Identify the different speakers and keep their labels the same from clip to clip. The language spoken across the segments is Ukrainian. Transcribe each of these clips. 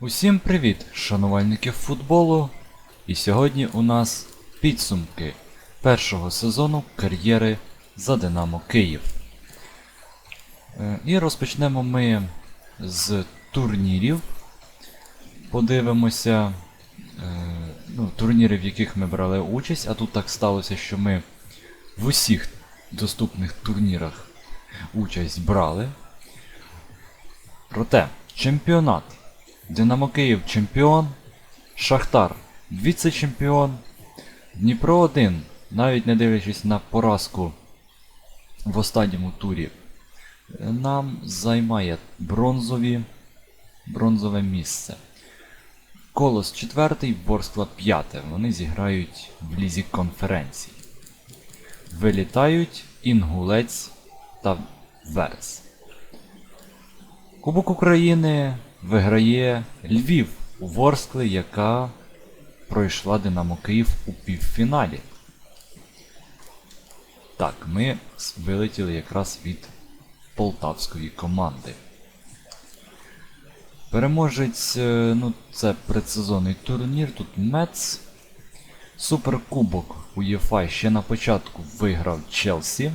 Speaker 1: Усім привіт, шанувальники футболу! І сьогодні у нас підсумки першого сезону кар'єри за Динамо Київ. Е, І розпочнемо ми з турнірів. Подивимося е, ну, турніри, в яких ми брали участь, а тут так сталося, що ми в усіх доступних турнірах участь брали. Проте, чемпіонат. Динамо Київ чемпіон, Шахтар віце-чемпіон, Дніпро 1, навіть не дивлячись на поразку в останньому турі, нам займає бронзові, бронзове місце. Колос 4, Ворскла 5. Вони зіграють в лізі конференцій. Вилітають Інгулець та Верес. Кубок України виграє Львів у Ворскли, яка пройшла Динамо Київ у півфіналі. Так, ми вилетіли якраз від полтавської команди. Переможець, е, ну, це предсезонний турнір, тут Мец. Суперкубок УЄФА ще на початку виграв Челсі.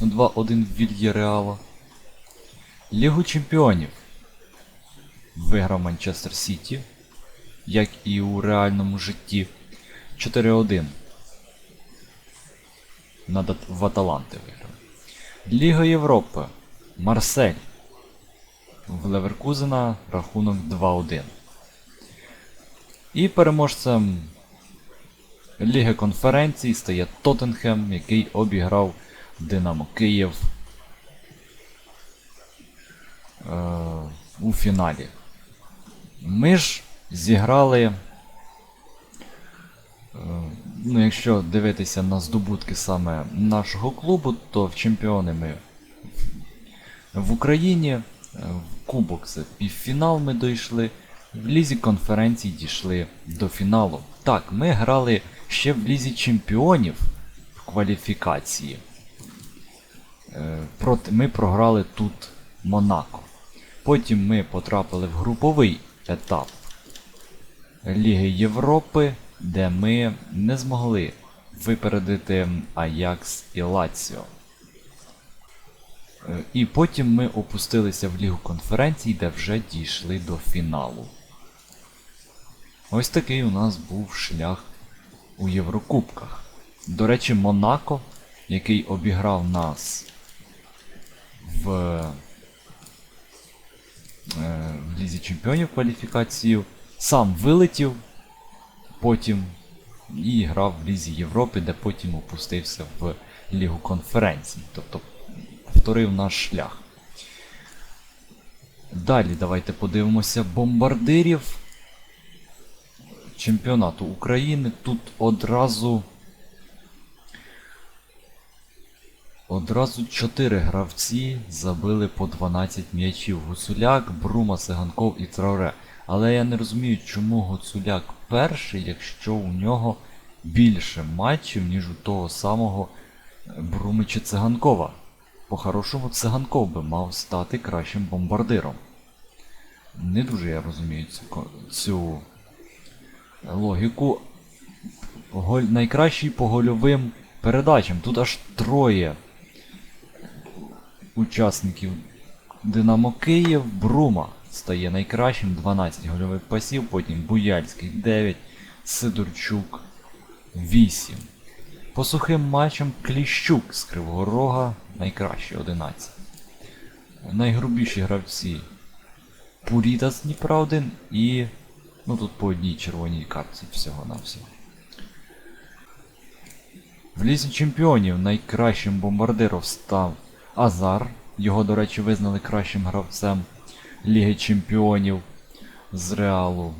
Speaker 1: 2-1 в Вільєреала. Лігу чемпіонів виграв Манчестер Сіті, як і у реальному житті. 4-1. Над в Аталанти виграв. Ліга Європи. Марсель. В Леверкузена рахунок 2-1. І переможцем Ліги конференцій стає Тоттенхем, який обіграв Динамо Київ е, у фіналі. Ми ж зіграли. е, Ну, якщо дивитися на здобутки саме нашого клубу, то в чемпіони ми в Україні, е, в Кубок це півфінал ми дійшли, в Лізі конференцій дійшли до фіналу. Так, ми грали ще в Лізі чемпіонів в кваліфікації. Е, ми програли тут Монако. Потім ми потрапили в груповий етап Ліги Європи, де ми не змогли випередити Аякс і Лаціо. Е, І потім ми опустилися в Лігу конференцій, де вже дійшли до фіналу. Ось такий у нас був шлях у Єврокубках. До речі, Монако, який обіграв нас в в Лізі Чемпіонів кваліфікацію, сам вилетів потім і грав в Лізі Європи, де потім опустився в Лігу конференцій. Тобто повторив наш шлях. Далі давайте подивимося бомбардирів чемпіонату України. Тут одразу. Одразу 4 гравці забили по 12 м'ячів. Гуцуляк, Брума, Сиганков і Трауре. Але я не розумію, чому Гуцуляк перший, якщо у нього більше матчів, ніж у того самого Бруми чи Циганкова. По-хорошому, Циганков би мав стати кращим бомбардиром. Не дуже я розумію цю, цю логіку. Найкращий по гольовим передачам. Тут аж троє учасників Динамо Київ. Брума стає найкращим, 12 гольових пасів, потім Буяльський 9, Сидорчук 8. По сухим матчам Кліщук з Кривого Рога найкращий 11. Найгрубіші гравці Пуріта з Дніпра 1 і. Ну тут по одній червоній картці всього-навсього. В лізі чемпіонів найкращим бомбардиром став Азар. Його, до речі, визнали кращим гравцем Ліги Чемпіонів з Реалу.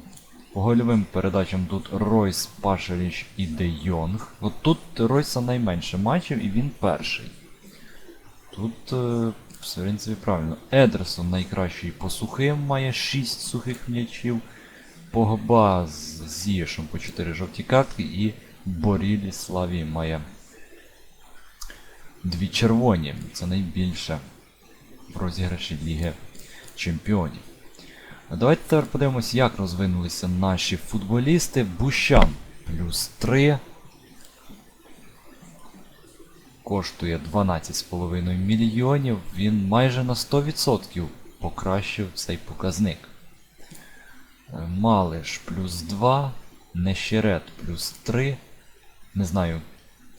Speaker 1: По гольовим передачам тут Ройс, Пашеліч і Де Йонг. От тут Ройса найменше матчів і він перший. Тут, е, в принципі, правильно. Едерсон найкращий по сухим, має 6 сухих м'ячів. Погба з Зієшем по 4 жовті картки і Борілі Славі має дві червоні. Це найбільше в розіграші Ліги Чемпіонів. Давайте тепер подивимось, як розвинулися наші футболісти. Бущан плюс 3. Коштує 12,5 мільйонів. Він майже на 100% покращив цей показник. Е, Малиш плюс 2. Нещерет плюс 3. Не знаю,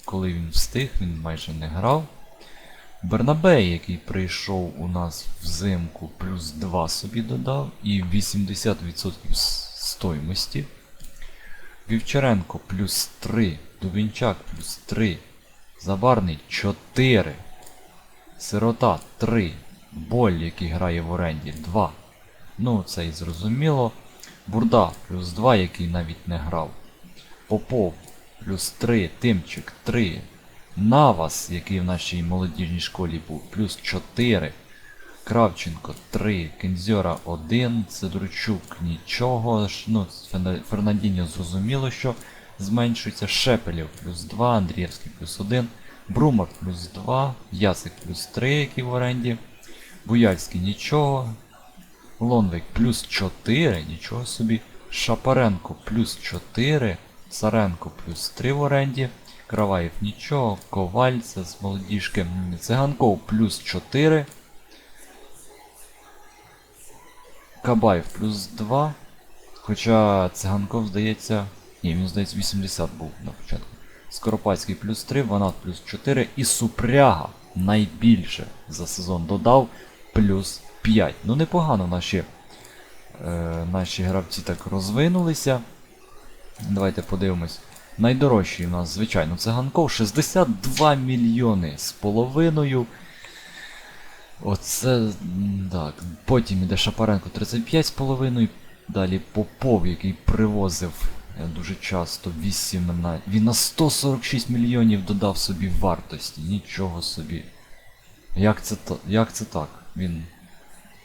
Speaker 1: коли він встиг, він майже не грав. Бернабей, який прийшов у нас взимку, плюс 2 собі додав, і 80% с- стоймості. Вівчаренко плюс 3, Дубінчак плюс 3, Забарний 4, Сирота 3, Боль, який грає в оренді 2. Ну, це і зрозуміло. Бурда плюс 2, який навіть не грав. Попов плюс 3, Тимчик 3, Навас, який в нашій молодіжній школі був, плюс 4. Кравченко 3, Кензьора 1, Сидорчук нічого. Ну, Фернандіньо зрозуміло, що зменшується. Шепелєв плюс 2, Андрієвський плюс 1, Брумак плюс 2, Ясик плюс 3, який в оренді. Буяльський нічого. Лонвик плюс 4, нічого собі. Шапаренко плюс 4, Царенко плюс 3 в оренді. Краваєв нічого, Коваль це з молодіжки. Циганков плюс 4. Кабаєв плюс 2. Хоча циганков, здається. Ні, він, здається, 80 був на початку. Скоропадський плюс 3, Ванат плюс 4 і Супряга найбільше за сезон додав плюс 5. Ну непогано наші, е, наші гравці так розвинулися. Давайте подивимось. Найдорожчий у нас, звичайно, циганков 62 мільйони з половиною. Оце. так. Потім іде Шапаренко 35,5. Далі Попов, який привозив е, дуже часто 8 на. Він на 146 мільйонів додав собі вартості. Нічого собі. Як це, як це так? Він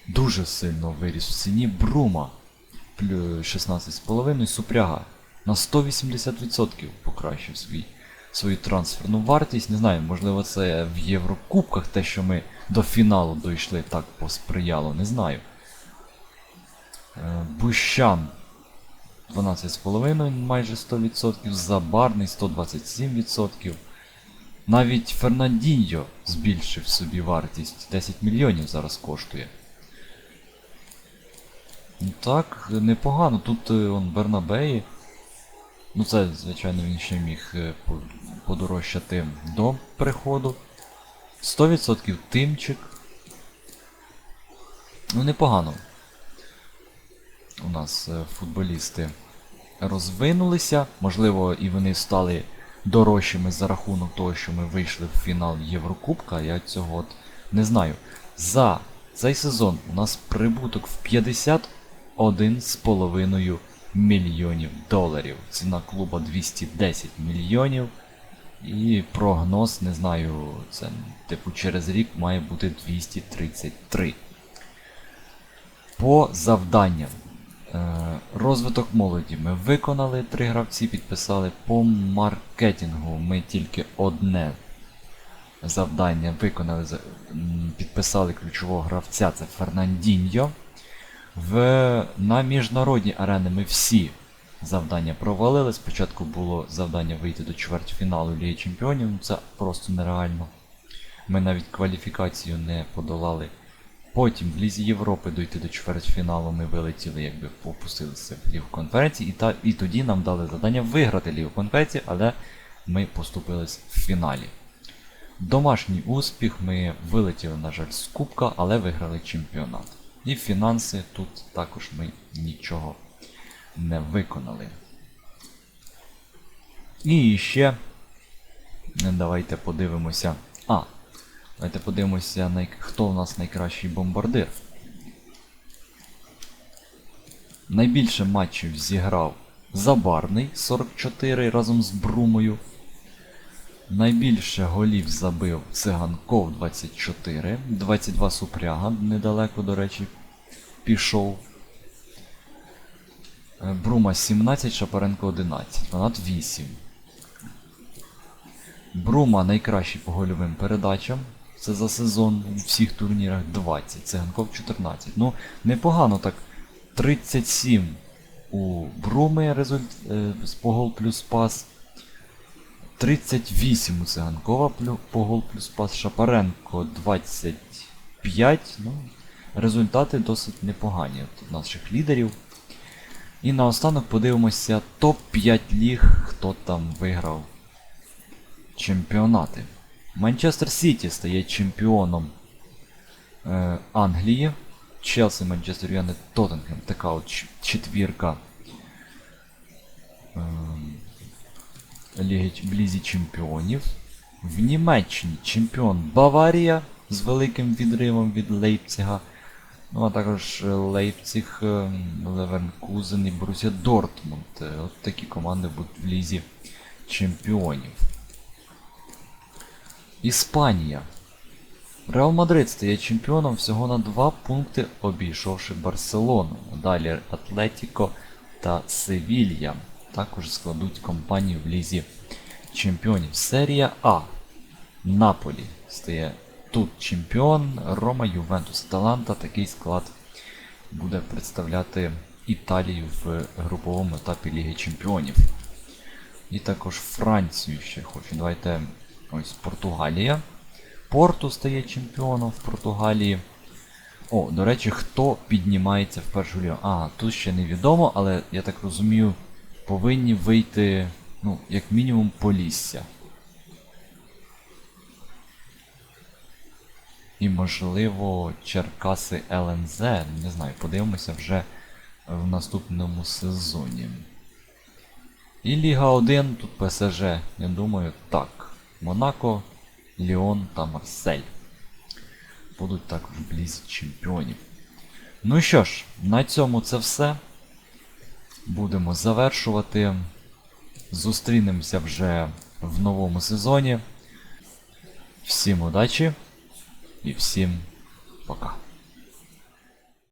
Speaker 1: дуже сильно виріс в ціні. Брума 16,5 Супряга на 180% покращив свій, свою трансферну вартість. Не знаю, можливо, це в Єврокубках те, що ми до фіналу дійшли, так посприяло, не знаю. Е, Бущан 12,5 майже 100%, Забарний 127%. Навіть Фернандіньо збільшив собі вартість 10 мільйонів зараз коштує. Ну так, непогано. Тут е, он Бернабеї. Ну це, звичайно, він ще міг е, подорожчати до приходу. 100% тимчик. Ну, непогано. У нас е, футболісти розвинулися. Можливо, і вони стали дорожчими за рахунок того, що ми вийшли в фінал Єврокубка. Я цього от не знаю. За цей сезон у нас прибуток в 51,5 мільйонів доларів. Ціна клуба 210 мільйонів. І прогноз, не знаю, це типу через рік має бути 233. По завданням. Е, Розвиток молоді ми виконали, три гравці підписали. По маркетингу ми тільки одне завдання виконали, підписали ключового гравця, це Фернандіньо. В, на міжнародні арени ми всі завдання провалили. Спочатку було завдання вийти до чвертьфіналу Ліги Чемпіонів, ну це просто нереально. Ми навіть кваліфікацію не подолали. Потім в Лізі Європи дойти до чвертьфіналу ми вилетіли, якби попустилися в Лігу конференції, і, та, і тоді нам дали завдання виграти Лігу конференції, але ми поступились в фіналі. Домашній успіх ми вилетіли, на жаль, з Кубка, але виграли чемпіонат. І фінанси тут також ми нічого не виконали. І ще давайте подивимося. А, давайте подивимося, най- хто у нас найкращий бомбардир. Найбільше матчів зіграв Забарний 44 разом з Брумою. Найбільше голів забив Циганков 24, 22 Супряга, недалеко, до речі, пішов. Е, Брума 17, Шапаренко 11, Фанат 8. Брума найкращий по гольовим передачам. Це за сезон у всіх турнірах 20, Циганков 14. Ну, непогано так 37 у Бруми результ... е, з по гол плюс пас. 38 у Циганкова плю- по гол плюс пас. Шапаренко 25. Ну, результати досить непогані от наших лідерів. І наостанок подивимося топ-5 ліг, хто там виграв чемпіонати. Манчестер Сіті стає чемпіоном е, Англії. Челсі, Манчестер Юнайтед, Тоттенхем. Така от четвірка. В Лізі Чемпіонів. В Німеччині чемпіон Баварія з великим відривом від Лейпцига. Ну, а також е, Лейпциг, е, Леверкузен і Борусія Дортмунд. Е, От такі команди будуть в Лізі Чемпіонів. Іспанія. Реал Мадрид стає чемпіоном всього на 2 пункти, обійшовши Барселону. Далі Атлетіко та Севілья також складуть компанію в лізі чемпіонів. Серія А. Наполі стає тут чемпіон. Рома, Ювентус, Аталанта. Такий склад буде представляти Італію в груповому етапі Ліги Чемпіонів. І також Францію ще хочу. Давайте ось Португалія. Порту стає чемпіоном в Португалії. О, до речі, хто піднімається в першу лігу? А, тут ще невідомо, але я так розумію, повинні вийти, ну, як мінімум, Полісся. І, можливо, Черкаси ЛНЗ. Не знаю, подивимося вже в наступному сезоні. І Ліга 1, тут ПСЖ, я думаю, так. Монако, Ліон та Марсель. Будуть також в лізі чемпіонів. Ну що ж, на цьому це все. Будемо завершувати. Зустрінемося вже в новому сезоні. Всім удачі і всім пока.